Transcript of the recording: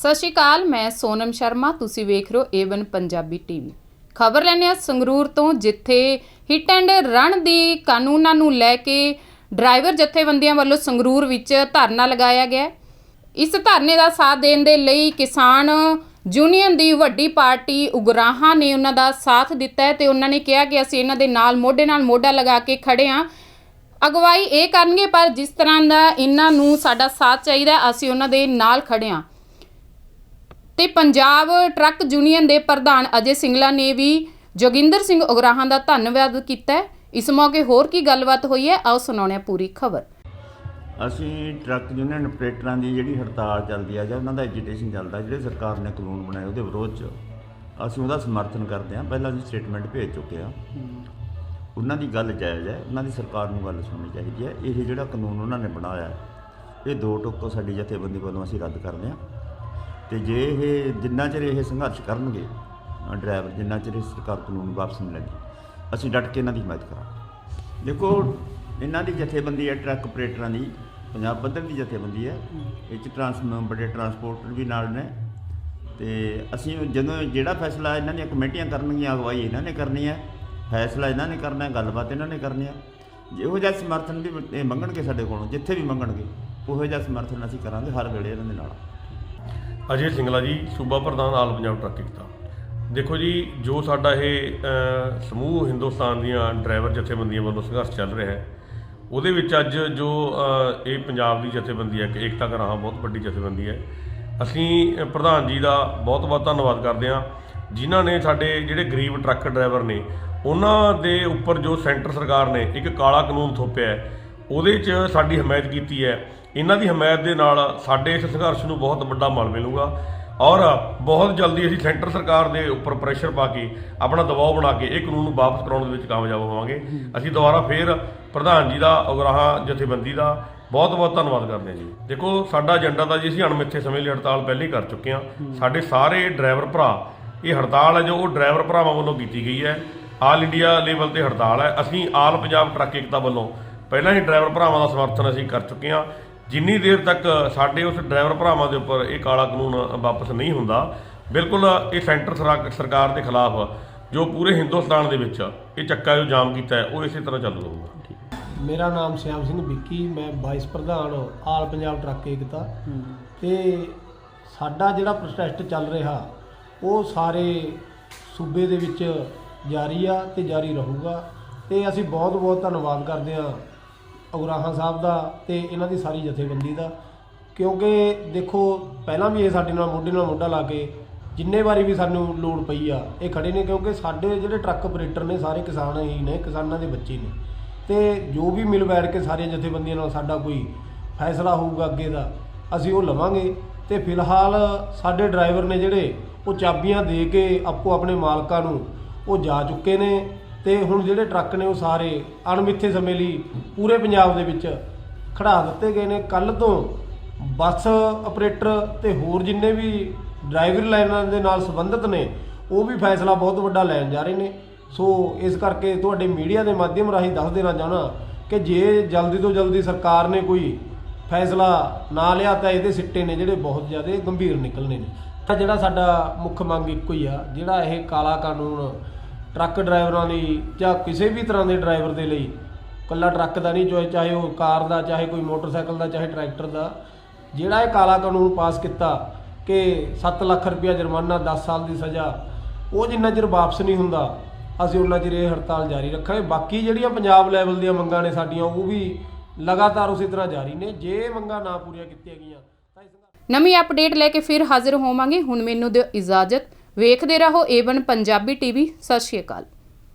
ਸਤਿ ਸ਼੍ਰੀ ਅਕਾਲ, ਮੈਂ ਸੋਨਮ ਸ਼ਰਮਾ, ਤੁਸੀਂ ਵੇਖ ਰਹੇ ਹੋ ਏਵਨ ਪੰਜਾਬੀ ਟੀਵੀ ਖਬਰ ਲੈਣੇ ਆ ਸੰਗਰੂਰ ਤੋਂ, ਜਿੱਥੇ ਹਿੱਟ ਐਂਡ ਰਨ ਦੀ ਕਾਨੂੰਨਾਂ ਨੂੰ ਲੈ ਕੇ ਡਰਾਈਵਰ ਜਥੇਬੰਦੀਆਂ ਵੱਲੋਂ ਸੰਗਰੂਰ ਵਿੱਚ ਧਰਨਾ ਲਗਾਇਆ ਗਿਆ। ਇਸ ਧਰਨੇ ਦਾ ਸਾਥ ਦੇਣ ਦੇ ਲਈ ਕਿਸਾਨ ਯੂਨੀਅਨ ਦੀ ਵੱਡੀ ਪਾਰਟੀ ਉਗਰਾਹਾਂ ਨੇ ਉਹਨਾਂ ਦਾ ਸਾਥ ਦਿੱਤਾ ਹੈ ਤੇ ਉਹਨਾਂ ਨੇ ਕਿਹਾ ਕਿ ਅਸੀਂ ਇਹਨਾਂ ਦੇ ਨਾਲ, ਮੋਢੇ ਨਾਲ ਮੋਢਾ ਲਗਾ ਕੇ ਖੜੇ ਹਾਂ। ਅਗਵਾਈ ਇਹ ਕਰਨਗੇ, ਪਰ ਜਿਸ ਤਰ੍ਹਾਂ ਦਾ ਇਹਨਾਂ ਨੂੰ ਸਾਡਾ ਸਾਥ ਚਾਹੀਦਾ, ਅਸੀਂ ਉਹਨਾਂ ਦੇ ਨਾਲ ਖੜੇ ਹਾਂ। ਤੇ ਪੰਜਾਬ ਟਰੱਕ ਯੂਨੀਅਨ ਦੇ ਪ੍ਰਧਾਨ ਅਜੇ ਸਿੰਗਲਾ ਨੇ ਵੀ ਜੋਗਿੰਦਰ ਸਿੰਘ ਉਗਰਾਹਾਂ ਦਾ ਧੰਨਵਾਦ ਕੀਤਾ ਹੈ। ਇਸ ਮੌਕੇ ਹੋਰ ਕੀ ਗੱਲਬਾਤ ਹੋਈ ਹੈ? ਆਓ ਸੁਣਾਉਂਦੇ ਹਾਂ ਪੂਰੀ ਖਬਰ। ਅਸੀਂ ਟਰੱਕ ਯੂਨੀਅਨ ਆਪਰੇਟਰਾਂ ਦੀ ਜਿਹੜੀ ਹੜਤਾਲ ਚੱਲਦੀ ਆ ਜਾਂ ਉਹਨਾਂ ਦਾ ਐਜੀਟੇਸ਼ਨ ਚੱਲਦਾ ਜਿਹੜੇ ਸਰਕਾਰ ਨੇ ਕਾਨੂੰਨ ਬਣਾਏ ਉਹਦੇ ਵਿਰੋਧ 'ਚ ਅਸੀਂ ਉਹਦਾ ਸਮਰਥਨ ਕਰਦੇ ਹਾਂ। ਪਹਿਲਾਂ ਅਸੀਂ ਸਟੇਟਮੈਂਟ ਭੇਜ ਚੁੱਕੇ ਹਾਂ। ਉਹਨਾਂ ਦੀ ਗੱਲ ਜਾਇਜ਼ ਹੈ। ਉਹਨਾਂ ਦੀ ਸਰਕਾਰ ਨੂੰ ਗੱਲ ਸੁਣਨੀ ਚਾਹੀਦੀ ਹੈ। ਇਹ ਜਿਹੜਾ ਕਾਨੂੰਨ ਉਹਨਾਂ ਨੇ ਬਣਾਇਆ ਹੈ, ਇਹ ਦੋ ਟੋਕੋ ਸਾਡੀ ਜਥੇਬੰਦੀ ਵੱਲੋਂ ਅਸੀਂ ਰੱਦ ਕਰਦੇ ਹਾਂ। ਤੇ ਜੇ ਇਹ ਜਿੰਨਾ ਚਿਰ ਇਹ ਸੰਘਰਸ਼ ਕਰਨਗੇ ਡਰਾਈਵਰ ਜਿੰਨਾ ਚਿਰ ਇਹ ਸਰਕਾਰ ਕਾਨੂੰਨ ਵਾਪਸ ਨਹੀਂ ਲੈਂਦੀ ਅਸੀਂ ਡਟ ਕੇ ਇਹਨਾਂ ਦੀ ਹਮਾਇਤ ਕਰਾਂਗੇ। ਦੇਖੋ, ਇਹਨਾਂ ਦੀ ਜਥੇਬੰਦੀ ਹੈ ਟਰੱਕ ਆਪਰੇਟਰਾਂ ਦੀ, ਪੰਜਾਬ ਪੱਧਰ ਦੀ ਜਥੇਬੰਦੀ ਹੈ। ਇਹ ਚ ਟਰਾਂਸ ਬੜੇ ਟਰਾਂਸਪੋਰਟਰ ਵੀ ਨਾਲ ਨੇ। ਤੇ ਅਸੀਂ ਜਦੋਂ ਜਿਹੜਾ ਫੈਸਲਾ ਇਹਨਾਂ ਦੀਆਂ ਕਮੇਟੀਆਂ ਕਰਨਗੀਆਂ, ਅਗਵਾਈ ਇਹਨਾਂ ਨੇ ਕਰਨੀ ਹੈ। ਫੈਸਲਾ ਇਹਨਾਂ ਨੇ ਕਰਨਾ ਹੈ, ਗੱਲਬਾਤ ਇਹਨਾਂ ਨੇ ਕਰਨੀ ਹੈ। ਜਿਹੋ ਜਿਹਾ ਸਮਰਥਨ ਵੀ ਇਹ ਮੰਗਣਗੇ ਸਾਡੇ ਕੋਲੋਂ, ਜਿੱਥੇ ਵੀ ਮੰਗਣਗੇ, ਉਹੋ ਜਿਹਾ ਸਮਰਥਨ ਅਸੀਂ ਕਰਾਂਗੇ ਹਰ ਵੇਲੇ ਇਹਨਾਂ ਦੇ ਨਾਲ। ਅਜੇ ਸਿੰਗਲਾ ਜੀ, ਸੂਬਾ ਪ੍ਰਧਾਨ ਆਲ ਪੰਜਾਬ ਟਰੱਕ ਏਕਤਾ ਦੇਖੋ ਜੀ, ਜੋ ਸਾਡਾ ਇਹ ਸਮੂਹ ਹਿੰਦੁਸਤਾਨ ਦੀਆਂ ਡਰਾਈਵਰ ਜਥੇਬੰਦੀਆਂ ਵੱਲੋਂ ਸੰਘਰਸ਼ ਚੱਲ ਰਿਹਾ ਹੈ, ਉਹਦੇ ਵਿੱਚ ਅੱਜ ਜੋ ਇਹ ਪੰਜਾਬ ਦੀ ਜਥੇਬੰਦੀ ਹੈ ਕਿ ਏਕਤਾ ਕਰਾਹਾਂ ਬਹੁਤ ਵੱਡੀ ਜਥੇਬੰਦੀ ਹੈ। ਅਸੀਂ ਪ੍ਰਧਾਨ ਜੀ ਦਾ ਬਹੁਤ ਬਹੁਤ ਧੰਨਵਾਦ ਕਰਦੇ ਹਾਂ, ਜਿਨ੍ਹਾਂ ਨੇ ਸਾਡੇ ਜਿਹੜੇ ਗਰੀਬ ਟਰੱਕ ਡਰਾਈਵਰ ਨੇ, ਉਹਨਾਂ ਦੇ ਉੱਪਰ ਜੋ ਸੈਂਟਰ ਸਰਕਾਰ ਨੇ ਇੱਕ ਕਾਲਾ ਕਾਨੂੰਨ ਥੋਪਿਆ ਹੈ ਉਹਦੇ 'ਚ ਸਾਡੀ ਹਮਾਇਤ ਕੀਤੀ ਹੈ। ਇਹਨਾਂ ਦੀ ਹਮਾਇਤ ਦੇ ਨਾਲ ਸਾਡੇ ਇਸ ਸੰਘਰਸ਼ ਨੂੰ ਬਹੁਤ ਵੱਡਾ ਮਲ ਮਿਲੂਗਾ ਔਰ ਬਹੁਤ ਜਲਦੀ ਅਸੀਂ ਸੈਂਟਰ ਸਰਕਾਰ ਦੇ ਉੱਪਰ ਪ੍ਰੈਸ਼ਰ ਪਾ ਕੇ ਆਪਣਾ ਦਬਾਅ ਬਣਾ ਕੇ ਇਹ ਕਾਨੂੰਨ ਨੂੰ ਵਾਪਸ ਕਰਾਉਣ ਦੇ ਵਿੱਚ ਕਾਮਯਾਬ ਹੋਵਾਂਗੇ। ਅਸੀਂ ਦੁਬਾਰਾ ਫੇਰ ਪ੍ਰਧਾਨ ਜੀ ਦਾ, ਉਗਰਾਹਾਂ ਜਥੇਬੰਦੀ ਦਾ ਬਹੁਤ ਬਹੁਤ ਧੰਨਵਾਦ ਕਰਦੇ ਹਾਂ ਜੀ। ਦੇਖੋ, ਸਾਡਾ ਏਜੰਡਾ ਤਾਂ ਜੀ ਅਸੀਂ ਅਣਮਿੱਥੇ ਸਮੇਂ ਲਈ ਹੜਤਾਲ ਪਹਿਲੇ ਕਰ ਚੁੱਕੇ ਹਾਂ। ਸਾਡੇ ਸਾਰੇ ਡਰਾਈਵਰ ਭਰਾ, ਇਹ ਹੜਤਾਲ ਹੈ ਜੋ ਉਹ ਡਰਾਈਵਰ ਭਰਾਵਾਂ ਵੱਲੋਂ ਕੀਤੀ ਗਈ ਹੈ। ਆਲ ਇੰਡੀਆ ਲੈਵਲ ਤੇ ਹੜਤਾਲ ਹੈ। ਅਸੀਂ ਆਲ ਪੰਜਾਬ ਟਰੱਕ ਏਕਤਾ ਵੱਲੋਂ ਪਹਿਲਾਂ ਹੀ ਡਰਾਈਵਰ ਭਰਾਵਾਂ ਦਾ ਸਮਰਥਨ ਅਸੀਂ ਕਰ ਚੁੱਕੇ ਹਾਂ। ਜਿੰਨੀ ਦੇਰ ਤੱਕ ਸਾਡੇ ਉਸ ਡਰਾਈਵਰ ਭਰਾਵਾਂ ਦੇ ਉੱਪਰ ਇਹ ਕਾਲਾ ਕਾਨੂੰਨ ਵਾਪਸ ਨਹੀਂ ਹੁੰਦਾ ਬਿਲਕੁਲ ਇਹ ਸੈਂਟਰ ਸਰਾ- ਸਰਕਾਰ ਦੇ ਖਿਲਾਫ ਜੋ ਪੂਰੇ ਹਿੰਦੁਸਤਾਨ ਦੇ ਵਿੱਚ ਇਹ ਚੱਕਾ ਜੋ ਜਾਮ ਕੀਤਾ ਹੈ ਉਹ ਇਸੇ ਤਰ੍ਹਾਂ ਚੱਲੂ ਰਹੂਗਾ। ਮੇਰਾ ਨਾਮ ਸ਼ਿਆਮ ਸਿੰਘ ਵਿੱਕੀ ਮੈਂ ਵਾਈਸ ਪ੍ਰਧਾਨ ਆਲ ਪੰਜਾਬ ਟਰੱਕ ਏਕਤਾ। ਤੇ ਸਾਡਾ ਜਿਹੜਾ ਪ੍ਰੋਟੈਸਟ ਚੱਲ ਰਿਹਾ ਉਹ ਸਾਰੇ ਸੂਬੇ ਦੇ ਵਿੱਚ ਜਾਰੀ ਆ ਤੇ ਜਾਰੀ ਰਹੂਗਾ। ਤੇ ਅਸੀਂ ਬਹੁਤ ਬਹੁਤ ਧੰਨਵਾਦ ਕਰਦੇ ਹਾਂ ਉਗਰਾਹਾਂ ਸਾਹਿਬ ਦਾ ਤੇ ਇਹਨਾਂ ਦੀ ਸਾਰੀ ਜਥੇਬੰਦੀ ਦਾ। ਕਿਉਂਕਿ ਦੇਖੋ, ਪਹਿਲਾਂ ਵੀ ਇਹ ਸਾਡੇ ਨਾਲ ਮੋਢੇ ਨਾਲ ਮੋਢਾ ਲਾ ਕੇ ਜਿੰਨੇ ਵਾਰੀ ਵੀ ਸਾਨੂੰ ਲੋੜ ਪਈ ਆ, ਇਹ ਖੜੇ ਨੇ ਕਿਉਂਕਿ ਸਾਡੇ ਜਿਹੜੇ ਟਰੱਕ ਆਪਰੇਟਰ ਨੇ ਸਾਰੇ ਕਿਸਾਨ ਹੀ ਨੇ, ਕਿਸਾਨਾਂ ਦੇ ਬੱਚੇ ਨੇ। ਤੇ ਜੋ ਵੀ ਮਿਲ ਬੈਠ ਕੇ ਸਾਰੀਆਂ ਜਥੇਬੰਦੀਆਂ ਨਾਲ ਸਾਡਾ ਕੋਈ ਫੈਸਲਾ ਹੋਊਗਾ ਅੱਗੇ ਦਾ, ਅਸੀਂ ਉਹ ਲਵਾਂਗੇ। ਤੇ ਫਿਲਹਾਲ ਸਾਡੇ ਡਰਾਈਵਰ ਨੇ ਜਿਹੜੇ ਉਹ ਚਾਬੀਆਂ ਦੇ ਕੇ ਆਪੋ ਆਪਣੇ ਮਾਲਕਾਂ ਨੂੰ ਉਹ ਜਾ ਚੁੱਕੇ ਨੇ। ਤੇ ਹੁਣ ਜਿਹੜੇ ਟਰੱਕ ਨੇ ਉਹ ਸਾਰੇ ਅਣਮਿੱਥੇ ਸਮੇਂ ਲਈ ਪੂਰੇ ਪੰਜਾਬ ਦੇ ਵਿੱਚ ਖੜਾ ਦਿੱਤੇ ਗਏ ਨੇ। ਕੱਲ ਤੋਂ ਬੱਸ ਆਪਰੇਟਰ ਤੇ ਹੋਰ ਜਿੰਨੇ ਵੀ ਡਰਾਈਵਰ ਲਾਈਨਾਂ ਦੇ ਨਾਲ ਸੰਬੰਧਿਤ ਨੇ, ਉਹ ਵੀ ਫੈਸਲਾ ਬਹੁਤ ਵੱਡਾ ਲੈਣ ਜਾ ਰਹੇ ਨੇ। ਸੋ ਇਸ ਕਰਕੇ ਤੁਹਾਡੇ ਮੀਡੀਆ ਦੇ ਮਾਧਿਅਮ ਰਾਹੀਂ ਦੱਸ ਦੇਣਾ ਚਾਹਣਾ ਕਿ ਜੇ ਜਲਦੀ ਤੋਂ ਜਲਦੀ ਸਰਕਾਰ ਨੇ ਕੋਈ ਫੈਸਲਾ ਨਾ ਲਿਆ, ਤਾਂ ਇਹਦੇ ਸਿੱਟੇ ਨੇ ਜਿਹੜੇ ਬਹੁਤ ਜ਼ਿਆਦਾ ਗੰਭੀਰ ਨਿਕਲਣੇ ਨੇ। ਤਾਂ ਜਿਹੜਾ ਸਾਡਾ ਮੁੱਖ ਮੰਗ ਇੱਕੋ ਹੀ ਆ, ਜਿਹੜਾ ਇਹ ਕਾਲਾ ਕਾਨੂੰਨ ਟਰੱਕ ਡਰਾਈਵਰਾਂ ਲਈ ਜਾਂ ਕਿਸੇ ਵੀ ਤਰ੍ਹਾਂ ਦੇ ਡਰਾਈਵਰ ਦੇ ਲਈ ਕੱਲਾ ਟਰੱਕ ਦਾ ਨਹੀਂ ਜੋ ਚਾਹੇ ਉਹ ਕਾਰ ਦਾ, ਚਾਹੇ ਕੋਈ ਮੋਟਰਸਾਈਕਲ ਦਾ, ਚਾਹੇ ਟਰੈਕਟਰ ਦਾ। ਜਿਹੜਾ ਇਹ ਕਾਲਾ ਕਾਨੂੰਨ ਪਾਸ ਕੀਤਾ ਕਿ 7 ਲੱਖ ਰੁਪਇਆ ਜੁਰਮਾਨਾ 10 ਸਾਲ ਦੀ ਸਜ਼ਾ, ਉਹ ਜਿੰਨਾ ਚਿਰ ਵਾਪਸ ਨਹੀਂ ਹੁੰਦਾ, ਅਸੀਂ ਉਹਨਾਂ ਚਿਰ ਇਹ ਹੜਤਾਲ ਜਾਰੀ ਰੱਖਾਂਗੇ। ਬਾਕੀ ਜਿਹੜੀਆਂ ਪੰਜਾਬ ਲੈਵਲ ਦੀਆਂ ਮੰਗਾਂ ਨੇ ਸਾਡੀਆਂ, ਉਹ ਵੀ ਲਗਾਤਾਰ ਉਸੇ ਤਰ੍ਹਾਂ ਜਾਰੀ ਨੇ। ਜੇ ਮੰਗਾਂ ਨਾ ਪੂਰੀਆਂ ਕੀਤੀਆਂ ਗਈਆਂ ਨਵੀਂ ਅਪਡੇਟ ਲੈ ਕੇ ਫਿਰ ਹਾਜ਼ਰ ਹੋਵਾਂਗੇ। ਹੁਣ ਮੈਨੂੰ ਦਿਓ ਇਜਾਜ਼ਤ। ਵੇਖਦੇ ਰਹੋ ਏਵਨ ਪੰਜਾਬੀ ਟੀਵੀ ਸਤਿ ਸ਼੍ਰੀ ਅਕਾਲ।